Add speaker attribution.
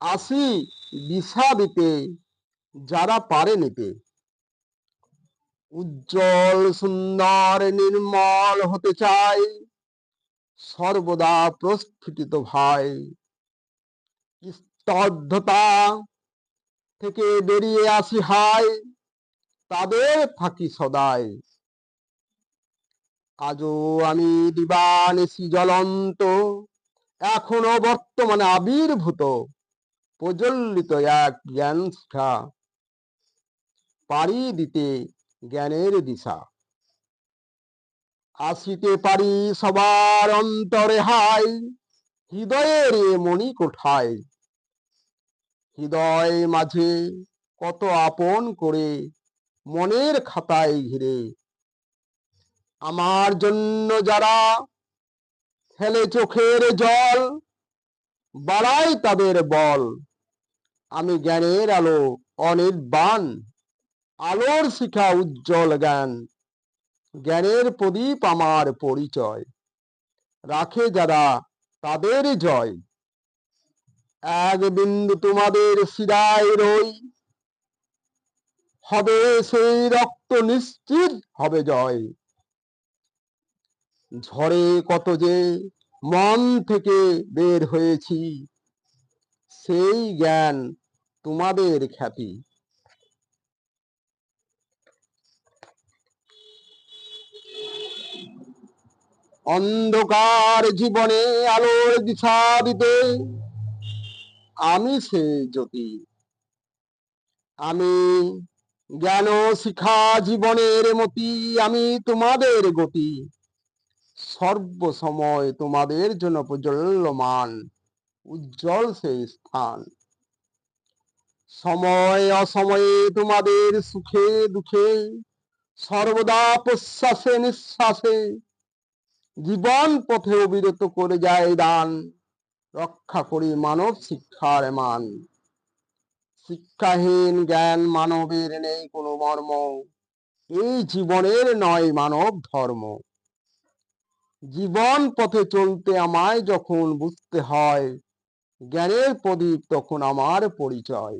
Speaker 1: আসি দিশা দিতে, যারা পারে নিতে। উজ্জ্বল সুন্দর নির্মল হতে চাই, সর্বদা প্রস্ফুটিত ভাই। স্তব্ধতা থেকে বেরিয়ে আসি হাই, তাদের থাকি সদাই। আজও আমি দিবানিশি জ্বলন্ত, এখনও বর্তমানে আবির্ভূত। প্রজ্বলিত এক জ্ঞান পারি দিতে জ্ঞানের দিশা। আসিতে পারি সবার অন্তরে হাই হৃদয়ের মণি কোঠায়। হৃদয় মাঝে কত আপন করে মনের খাতায় ঘিরে। আমার জন্য যারা ফেলে চোখের জল বাড়াই তাদের বল। আমি জ্ঞানের আলো, অনির্বাণ। আলোর শিখা উজ্জ্বল জ্ঞান। জ্ঞানের প্রদীপ আমার পরিচয়। রাখে যারা তাদের জয়। এক বিন্দু তোমাদের শিরায় রই। হবে সেই রক্ত নিশ্চিত, হবে জয়। ঝড়ে কত যে মন থেকে বের হয়েছি। সেই জ্ঞান তোমাদের খ্যাতি। অন্ধকার জীবনে আলোর দিশা দিতে আমি সে জ্যোতি। আমি জ্ঞান শিখা জীবনের মতি, আমি তোমাদের গতি। সর্বসময় তোমাদের জন্য প্রজ্বল্যমান উজ্জ্বল সেই স্থান। সময় অসময়ে তোমাদের সুখে দুঃখে, সর্বদা প্রশ্বাসে নিঃশ্বাসে, জীবন পথে অবিরত করে যায় দান, রক্ষা করি মানব শিক্ষার মান। শিক্ষাহীন জ্ঞান মানবের নেই কোনো মর্ম এই জীবনের নয় মানব ধর্ম। জীবন পথে চলতে আমায় যখন বুঝতে হয় জ্ঞানের প্রদীপ তখন আমার পরিচয়।